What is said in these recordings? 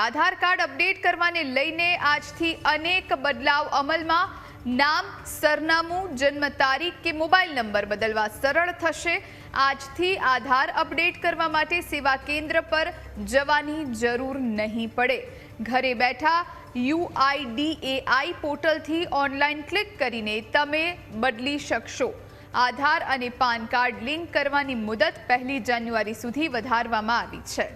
આધાર card update કરવાને લઈને આજથી અનેક બદલાવ અમલમાં. નામ, સરનામું, જન્મ તારીખ કે મોબાઈલ નંબર બદલવા સરળ થશે. આજથી આધાર અપડેટ કરવા માટે સેવા કેન્દ્ર પર જવાની જરૂર નહીં પડે. ઘરે બેઠા યુઆઈડીએઆઈ પોર્ટલથી ઓનલાઈન ક્લિક કરીને તમે બદલી શકશો. આધાર અને પાન કાર્ડ લિંક કરવાની મુદત પહેલી જાન્યુઆરી સુધી વધારવામાં આવી છે.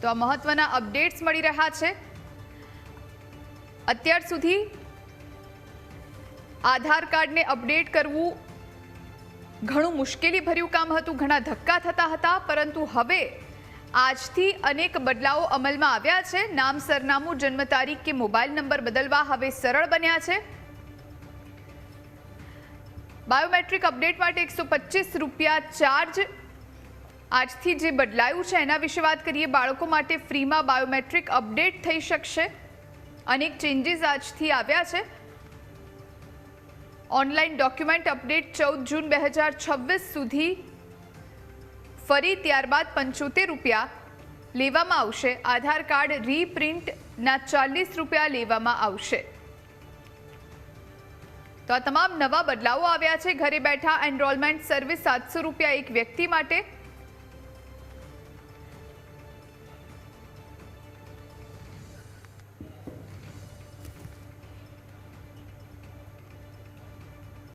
તો આ મહત્વના અપડેટ્સ મળી રહ્યા છે. અત્યાર સુધી આધાર કાર્ડને અપડેટ કરવું ઘણું મુશ્કેલી ભર્યું કામ હતું, ઘણા ધક્કા થતા હતા, પરંતુ હવે આજથી અનેક બદલાવો અમલમાં આવ્યા છે. નામ, સરનામું, જન્મ તારીખ કે મોબાઈલ નંબર બદલવા હવે સરળ બન્યા છે. બાયોમેટ્રિક અપડેટ માટે એકસો રૂપિયા ચાર્જ આજથી જે બદલાયું છે, એના વિશે વાત કરીએ. બાળકો માટે ફ્રીમાં બાયોમેટ્રિક અપડેટ થઈ શકશે. અનેક ચેન્જીસ આજથી આવ્યા છે. ઓનલાઈન ડોક્યુમેન્ટ અપડેટ ચૌદ જૂન બે હજાર છવ્વીસ સુધી ફરી ત્યારબાદ પંચોતેર રૂપિયા લેવામાં આવશે. આધાર કાર્ડ રીપ્રિન્ટના ચાલીસ રૂપિયા લેવામાં આવશે. તો આ તમામ નવા બદલાવો આવ્યા છે. ઘરે બેઠા એનરોલમેન્ટ સર્વિસ સાતસો રૂપિયા એક વ્યક્તિ માટે